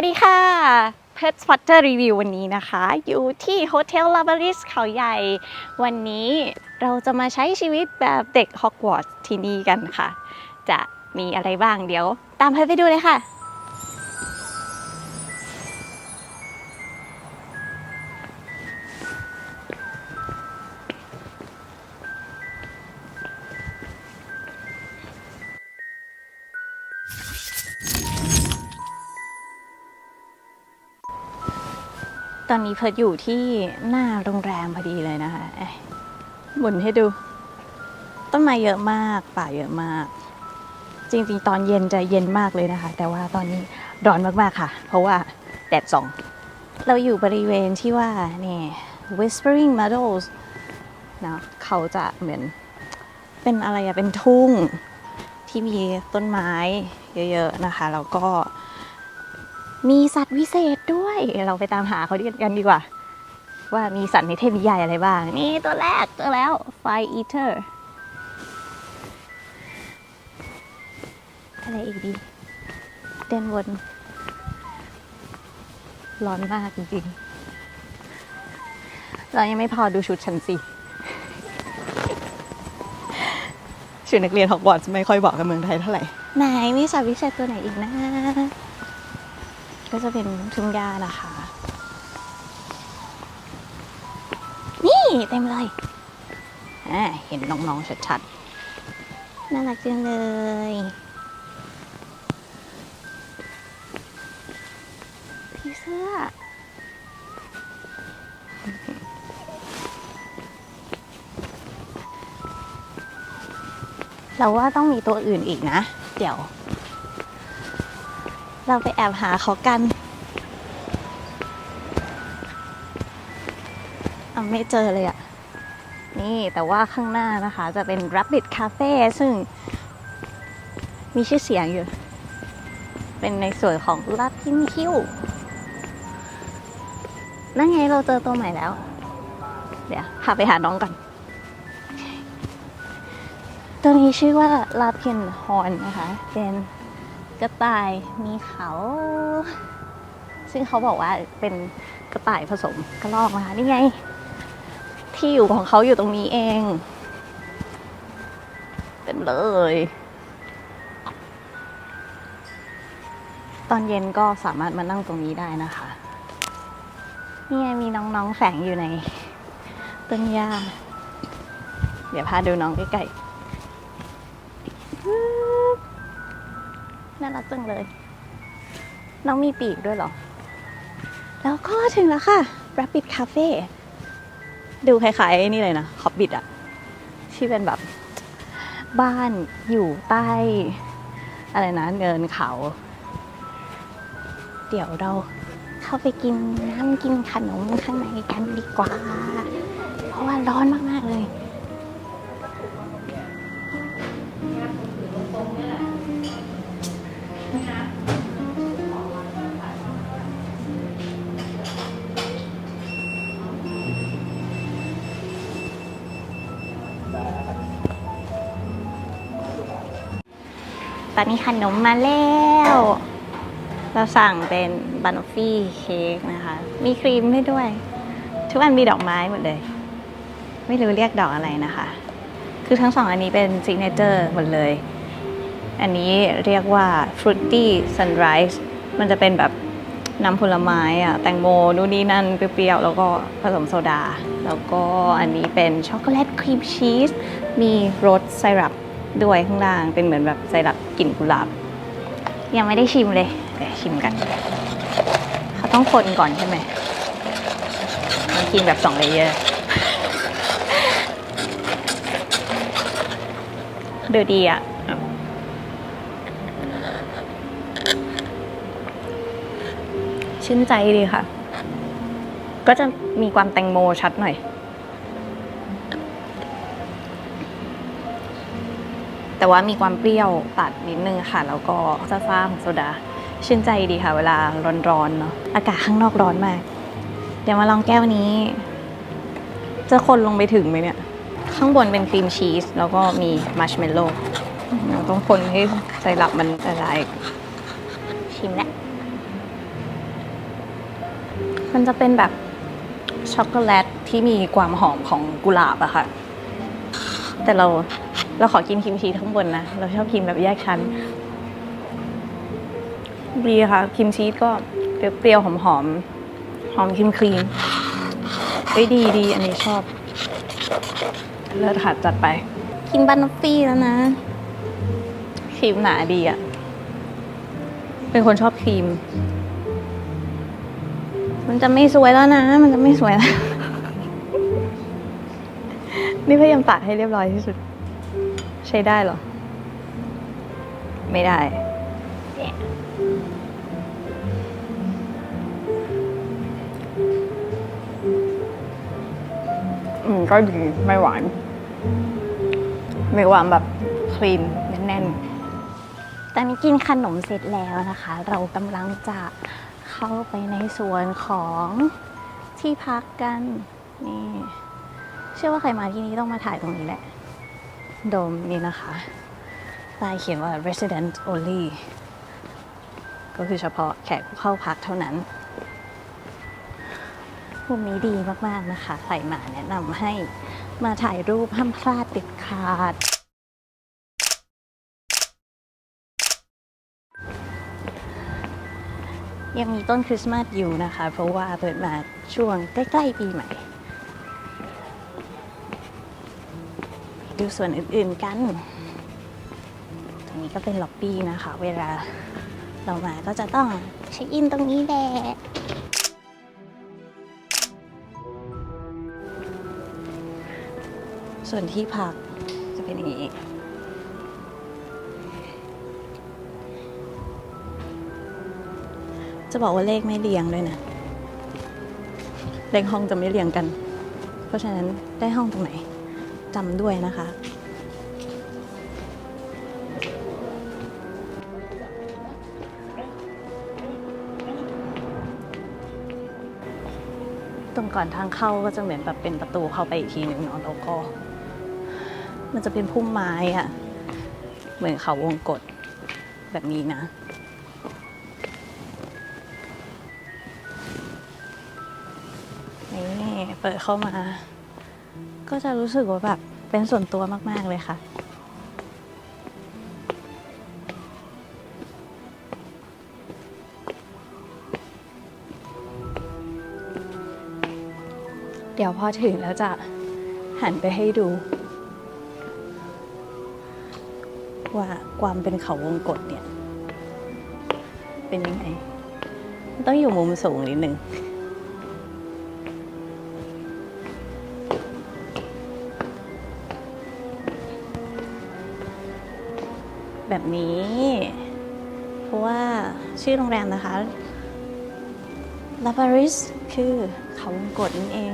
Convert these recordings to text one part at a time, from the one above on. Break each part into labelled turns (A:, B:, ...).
A: วัสดีค่ะ p e t Spotter Review วันนี้นะคะ อยู่ที่ Hotel l a b a r i s เขาใหญ่ วันนี้เราจะมาใช้ชีวิตแบบเด็กฮอกวอตส์ที่นี่กันค่ะ จะมีอะไรบ้างเดี๋ยว ตามเพไปดูเลยค่ะ ตอนนี้เพิร์ดอยู่ที่หน้าโรงแรมพอดีเลยนะคะเอ้ยหมุนให้ดู ต้นไม้เยอะมาก ป่าเยอะมาก จริงๆ ตอนเย็นจะเย็นมากเลยนะคะ แต่ว่าตอนนี้ร้อนมากๆค่ะ เพราะว่าแดดส่อง เราอยู่บริเวณที่ว่านี่ Whispering Meadows นะเขาจะเหมือนเป็นอะไรอะเป็นทุ่งที่มีต้นไม้เยอะ ๆ นะคะ แล้วก็ มีสัตว์วิเศษด้วย เราไปตามหาเขาดีกันดีกว่า ว่ามีสัตว์ในเทพนิยายอะไรบ้าง นี่ตัวแรกเจอแล้ว Fire Eater อะไรอีกดีเดินวนร้อนมากจริงๆ เรายังไม่พอดูชุดฉันสิ ชุดนักเรียนฮอกวอตส์ไม่ค่อยบอกกับเมืองไทยเท่าไหร่ ไหนมีสัตว์วิเศษตัวไหนอีกนะ ก็จะเป็นทุ่งหญ้านะคะ นี่เต็มเลยเห็นน้องๆชัดๆ น่ารักจังเลยผีเสื้อเราว่าต้องมีตัวอื่นอีกนะ เดี๋ยว เราไปแอบหาเขากันอะไม่เจอเลยอะนี่แต่ว่าข้างหน้านะคะจะเป็น Rabbit Cafe ซึ่งมีชื่อเสียงอยู่ เป็นในส่วนของ l a p i n Hill นั่นไงเราเจอตัวใหม่แล้ว เดี๋ยวพาไปหาน้องก่อน ตัวนี้ชื่อว่า l a p i n Horn นะคะ เป็น กระต่ายมีเขา ซึ่งเขาบอกว่าเป็นกระต่ายผสมกระรอกนะคะนี่ไง ที่อยู่ของเขาอยู่ตรงนี้เองเต็มเลย ตอนเย็นก็สามารถมานั่งตรงนี้ได้นะคะนี่ไงมีน้องๆแฝงอยู่ในต้นหญ้าเดี๋ยวพาดูน้องใกล้ๆารักจังเลย น้องมีปีกด้วยเหรอ แล้วก็ถึงแล้วค่ะ Rabbit Cafe ดูคล้ายๆนี่เลยนะขอบบิดอะที่เป็นแบบบ้านอยู่ใต้ อะไรนะเนินเขา เดี๋ยวเราเข้าไปกินน้ำกินขนมข้างในกันดีกว่า เพราะว่าร้อนมาก ๆ เลย ตอนนี้ขนมมาแล้ว เราสั่งเป็นบันอฟี่เค้กนะคะ มีครีมให้ด้วย ทุกอันมีดอกไม้หมดเลย ไม่รู้เรียกดอกอะไรนะคะ คือทั้งสองอันนี้เป็นซิกเนเจอร์หมดเลย อันนี้เรียกว่า Fruity Sunrise มันจะเป็นแบบน้ำผลไม้อะแตงโมนู่นนี่นั่นเปรี้ยวๆ แล้วก็ผสมโซดา แล้วก็อันนี้เป็นช็อกโกแลตครีมชีส มีรสไซรัป ด้วยข้างล่างเป็นเหมือนแบบไซรัปกลิ่นกุหลาบ ยังไม่ได้ชิมเลยเดี๋ยวชิมกัน เขาต้องคนก่อนใช่ไหมมันกินแบบสองเลเยอร์ดูดีอะชื่นใจดีค่ะ ก็จะมีความแตงโมชัดหน่อย แต่ว่ามีความเปรี้ยวตัดนิดนึงค่ะ แล้วก็ซ่าๆของโซดา ชื่นใจดีค่ะ เวลาร้อนๆเนาะอากาศข้างนอกร้อนมาก เดี๋ยวมาลองแก้วนี้ จะคนลงไปถึงไหมเนี่ย ข้างบนเป็นครีมชีส แล้วก็มีมัชเมลโล่ต้องคนให้ไซรัปมันละลายชิมแล้วมันจะเป็นแบบช็อกโกแลตที่มีความหอมของกุหลาบอะค่ะ แต่เรา เราขอกินครีมชีสข้างบนนะ เราชอบกินแบบแยกชั้นดีค่ะครีมชีสก็เปรี้ยวๆหอมๆหอมครีมครีมเฮ้ยดีดีอันนี้ชอบ เลิศค่ะจัดไป กินบานอฟฟี่แล้วนะครีมหนาดีอะเป็นคนชอบครีม มันจะไม่สวยแล้วนะ มันจะไม่สวยแล้ว นี่พยายามปาดให้เรียบร้อยที่สุด ใช้ได้เหรอ ไม่ได้ อืมก็ดีไม่หวาน ไมีความแบบครีมแน่นๆ ตอนนี้กินขนมเสร็จแล้วนะคะ เรากำลังจะเข้าไปในส่วนของที่พักกัน นี่ เชื่อว่าใครมาที่นี่ต้องมาถ่ายตรงนี้แหละ โดมนี่นะคะป้ายเขียนว่า resident only ก็คือเฉพาะแขกผู้เข้าพักเท่านั้นมุมนี้ดีมากๆนะคะ ใครมาแนะนำให้มาถ่ายรูปห้ามพลาดเด็ดขาด ยังมีต้นคริสต์มาสอยู่นะคะ เพราะว่าเปิดมาช่วงใกล้ ๆ ปีใหม่ ดูส่วนอื่นๆกัน ตรงนี้ก็เป็นล็อบบี้นะคะ เวลาเรามาก็จะต้องเช็คอินตรงนี้แหละส่วนที่พักจะเป็นอย่างนี้จะบอกว่าเลขไม่เรียงด้วยนะ เลขห้องจะไม่เรียงกัน เพราะฉะนั้นได้ห้องตรงไหน จำด้วยนะคะ ตรงก่อนทางเข้าก็จะเหมือนแบบเป็นประตูเข้าไปอีกทีหนึ่งเนาะแล้วก็ มันจะเป็นพุ่มไม้อะเหมือนเขาวงกฏแบบนี้นะนี่เปิดเข้ามา ก็จะรู้สึกว่าแบบเป็นส่วนตัวมาก ๆ เลยค่ะ เดี๋ยวพอถึงแล้วจะหันไปให้ดู ว่าความเป็นเขาวงกฏเนี่ย เป็นยังไง ต้องอยู่มุมสูงนิดนึง แบบนี้ เพราะว่าชื่อโรงแรมนะคะลาปาริสคือเขาวงกฏนั่นเอง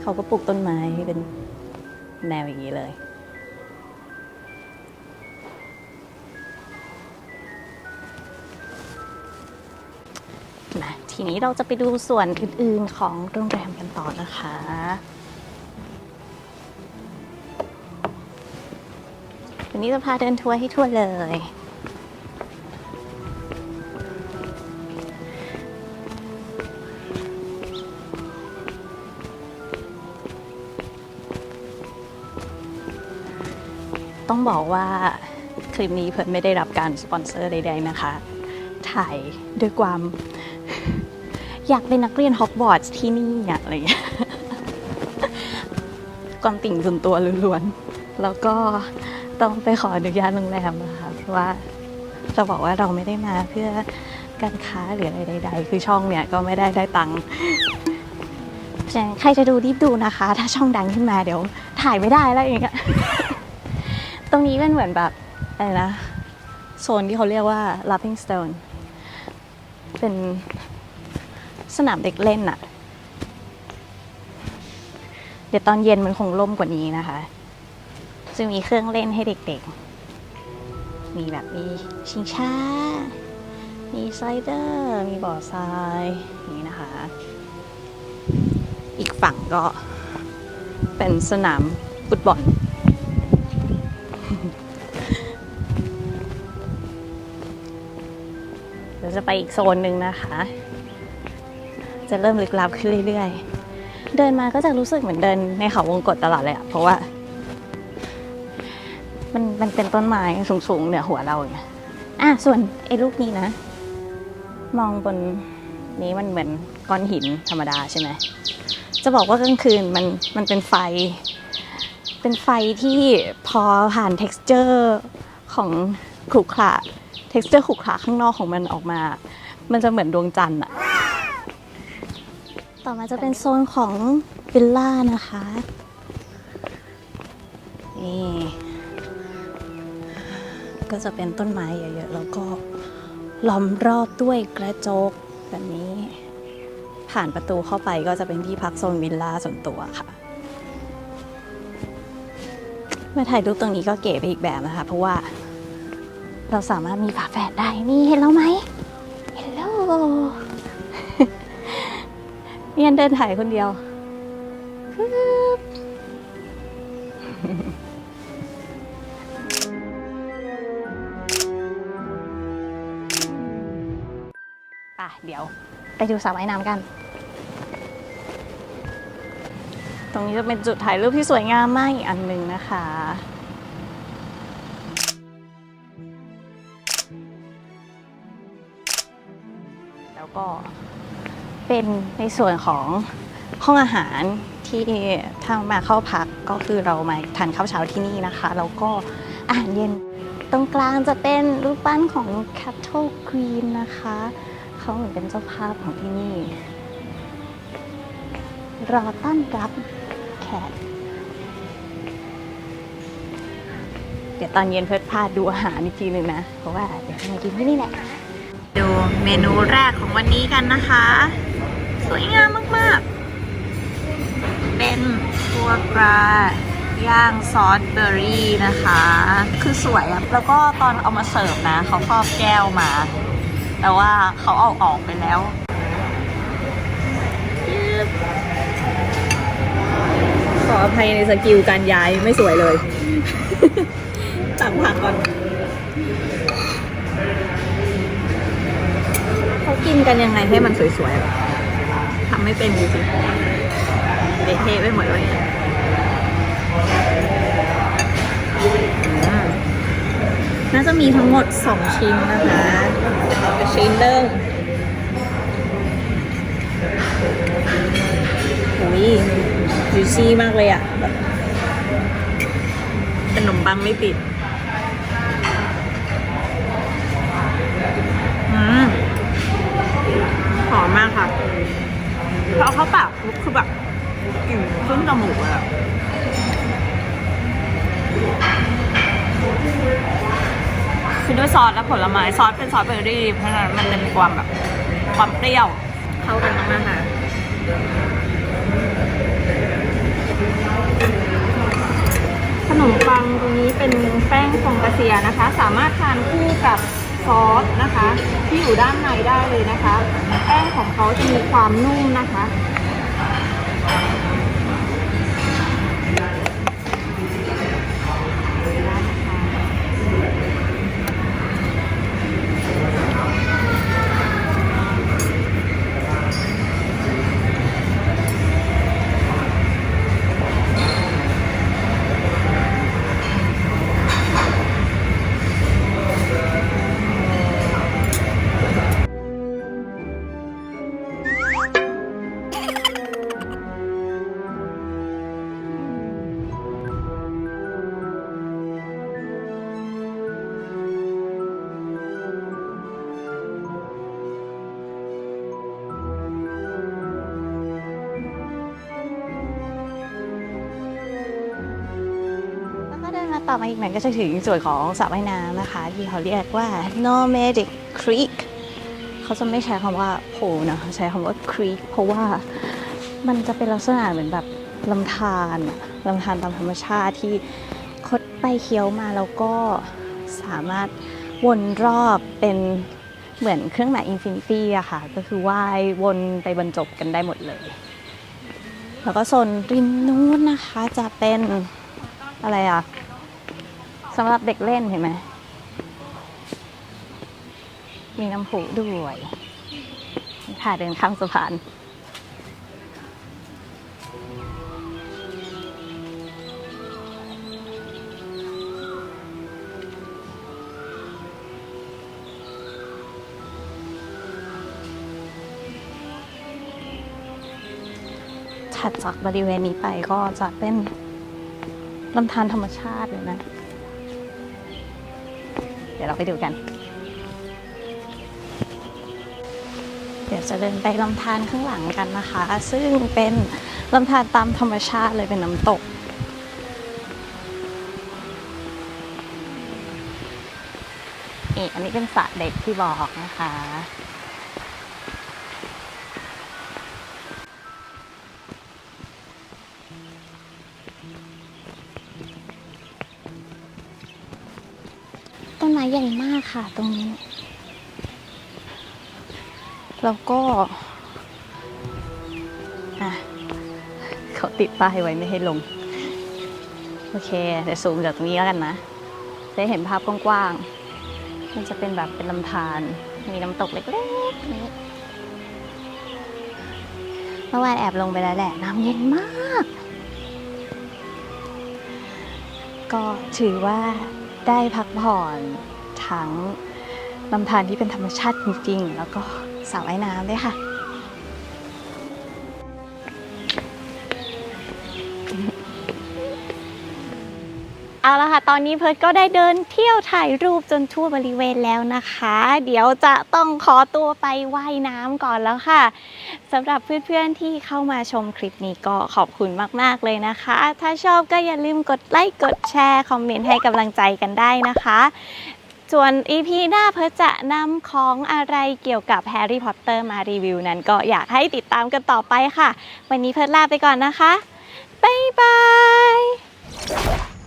A: เขาก็ปลูกต้นไม้เป็นแนวอย่างนี้เลย มาทีนี้เราจะไปดูส่วนอื่นๆของโรงแรมกันต่อนะคะ วันนี้จะพาเดินทัวร์ให้ทั่วเลย ต้องบอกว่าคลิปนี้เพิ่นไม่ได้รับการสปอนเซอร์ใดๆนะคะ ถ่ายด้วยความอยากเป็นนักเรียนฮอกวอตส์ที่นี่อะไรอย่างเงี้ยความติ่งส่วนตัวล้วนๆ แล้วก็ ต้องไปขออนุญาตโรงแรมนะคะเพราะว่าจะบอกว่าเราไม่ได้มาเพื่อการค้าหรืออะไรใด ๆ คือช่องเนี่ยก็ไม่ได้ได้ตังค์เพราะฉะนั้นใครจะดูรีบดูนะคะ ถ้าช่องดังขึ้นมาเดี๋ยว ถ่ายไม่ได้แล้วอย่างเงี้ยตรงนี้เป็นเหมือนแบบอะไรนะโซนที่เขาเรียกว่า Laughing Stone เป็นสนามเด็กเล่นอะเดี๋ยวตอนเย็นมันคงล่มกว่านี้นะคะ จะมีเครื่องเล่นให้เด็กๆ มีแบบมีชิงช้า มีสไลเดอร์ มีบ่อทรายนี้นะคะ อีกฝั่งก็เป็นสนามฟุตบอลเดี๋ยวจะไปอีกโซนหนึ่งนะคะ จะเริ่มลึกลับขึ้นเรื่อยๆ เดินมาก็จะรู้สึกเหมือนเดินในเขาวงกตตลอดเลยอะเพราะว่า มันเป็นต้นไม้สูงๆเหนือหัวเราอย่างเงี้ยอะส่วนไอ้ลูกนี้นะ มองบนนี้มันเหมือนก้อนหินธรรมดาใช่ไหมจะบอกว่ากลางคืนมันมันเป็นไฟ เป็นไฟที่พอผ่าน t e x t อร์ของขรุขระ t e x t อร์ขรุขระข้างนอกของมันออกมา มันจะเหมือนดวงจันทร์อะต่อมาจะเป็นโซนของวิลล่านะคะนี่ ก็จะเป็นต้นไม้เยอะๆแล้วก็ล้อมรอบด้วยกระจกแบบนี้ ผ่านประตูเข้าไปก็จะเป็นที่พักโซนวิลล่าส่วนตัวค่ะมาถ่ายรูปตรงนี้ก็เก๋ไปอีกแบบนะคะ เพราะว่าเราสามารถมีฝาแฝดได้นี่เห็นแล้วไหมเห็นแล้วเนียนเดินถ่ายคนเดียว เดี๋ยวไปดูสระว่ายน้ำกัน ตรงนี้จะเป็นจุดถ่ายรูปที่สวยงามมากอีกอันหนึ่งนะคะแล้วก็เป็นในส่วนของห้องอาหารที่ถ้ามาเข้าพักก็คือเรามาทานข้าวเช้าที่นี่นะคะแล้วก็อาหารเย็นตรงกลางจะเป็นรูปปั้นของ Cattle Queen นะคะ เขาเหมือนเป็นเจ้าภาพของที่นี่ รอต้อนรับแขก เดี๋ยวตอนเย็นเพิดพาดูอาหารอีกทีหนึ่งนะ เพราะว่าเดี๋ยวมากินที่นี่แหละดูเมนูแรกของวันนี้กันนะคะ สวยงามมากๆ เป็นฟัวกราย่างซอสเบอร์รี่นะคะ คือสวยอะแล้วก็ตอนเอามาเสิร์ฟนะ เขาครอบแก้วมา แต่ว่าเขาเอาออกไปแล้ว
B: ขออภัยในสกิลการย้ายไม่สวยเลย ตักผักก่อน เขากินกันยังไงให้มันสวยๆทำไม่เป็นจริงๆเละเทะไปหมดเลย น่าจะมีทั้งหมด 2 ชิ้นนะคะ ชิ้นเริ่มอุ้ยจูซี่มากเลยอะแบบขนมปังไม่ติดอืมหอมมากค่ะพอเอาข้าปากคือแบบกลิ่นขึ้นจมูกเลยอะ คือด้วยซอสและผลไม้ซอสเป็นซอสเบอร์รี่เพราะฉะนั้นมันจะมีความแบบความเปรี้ยวเข้ากันมากๆค่ะขนมปังตรงนี้เป็นแป้งฟองกาเซียนะคะ สามารถทานคู่กับซอสนะคะ ที่อยู่ด้านในได้เลยนะคะ แป้งของเขาจะมีความนุ่มนะคะ
A: อมาอีกหน่อยก็จะถึงส่วนของสระว่ายน้ำนะคะ ที่เขาเรียกว่า Nomadic Creek เขาจะไม่ใช้คำว่าโพนะเขาใช้คำว่า creek เพราะว่ามันจะเป็นลักษณะเหมือนแบบลำธารลำธารตามธรรมชาติที่คดไปเคี้ยวมาแล้วก็สามารถวนรอบเป็นเหมือนเครื่องหมายอินฟินิตี้อะค่ะ ก็คือว่ายวนไปบรรจบกันได้หมดเลย แล้วก็โซนริมนู้นนะคะจะเป็นอะไรอะ สำหรับเด็กเล่นเห็นไหม มีน้ำผุด้วยค่ะเดินข้ามสะพาน ถัดจากบริเวณนี้ไปก็จะเป็นลำธารธรรมชาติเลยนะ เดี๋ยวเราไปดูกัน เดี๋ยวจะเดินไปลำธารข้างหลังกันนะคะ ซึ่งเป็นลำธารตามธรรมชาติเลยเป็นน้ำตกเออันนี้เป็นสระเด็กที่บอกนะคะ ใหญ่มากค่ะตรงนี้ แล้วก็อะเขาติดป้ายไว้ไม่ให้ลง โอเคเดี๋ยวซูมจากตรงนี้แล้วกันนะจะได้เห็นภาพกว้างๆ มันจะเป็นแบบเป็นลำธารมีน้ำตกเล็กๆนี้เมื่อวานแอบลงไปแล้วแหละ น้ำเย็นมาก ก็ถือว่าได้พักผ่อน ทั้งลำธารที่เป็นธรรมชาติจริง ๆ แล้วก็สระว่ายน้ำด้วยค่ะ เอาละค่ะ ตอนนี้เพิร์ดก็ได้เดินเที่ยวถ่ายรูปจนทั่วบริเวณแล้วนะคะ เดี๋ยวจะต้องขอตัวไปว่ายน้ำก่อนแล้วค่ะสำหรับเพื่อนๆที่เข้ามาชมคลิปนี้ก็ขอบคุณมากๆเลยนะคะ ถ้าชอบก็อย่าลืมกดไลค์ กดแชร์ คอมเมนต์ให้กำลังใจกันได้นะคะ ส่วน EP หน้าเพิร์ทจะนำของอะไรเกี่ยวกับแฮร์รี่พอตเตอร์มารีวิวนั้นก็อยากให้ติดตามกันต่อไปค่ะ วันนี้เพิร์ทลาไปก่อนนะคะ บ๊ายบาย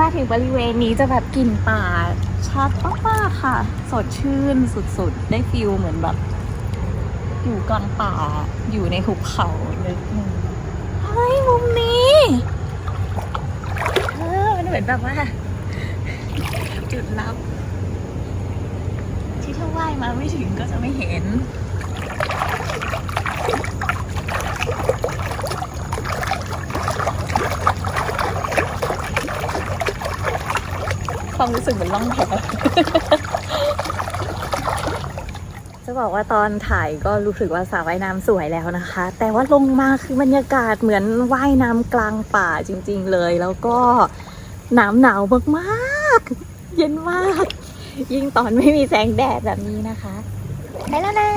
A: มาถึงบริเวณนี้จะแบบกลิ่นป่าชัดมากๆค่ะ สดชื่นสุดๆ ได้ฟิลเหมือนแบบ อยู่กลางป่าอยู่ในหุบเขาเลยเฮ้ยมุมนี้เออมันเหมือนแบบว่า จุดลับ ที่ถ้าว่ายมาไม่ถึงก็จะไม่เห็น ความรู้สึกเหมือนล่องแพจะบอกว่าตอนถ่ายก็รู้สึกว่าสระว่ายน้ำสวยแล้วนะคะ แต่ว่าลงมาคือบรรยากาศเหมือนว่ายน้ำกลางป่าจริง ๆ เลย แล้วก็หนาวหนาวมากๆ เย็นมาก ยิ่งตอนไม่มีแสงแดดแบบนี้นะคะ ไปแล้วนะ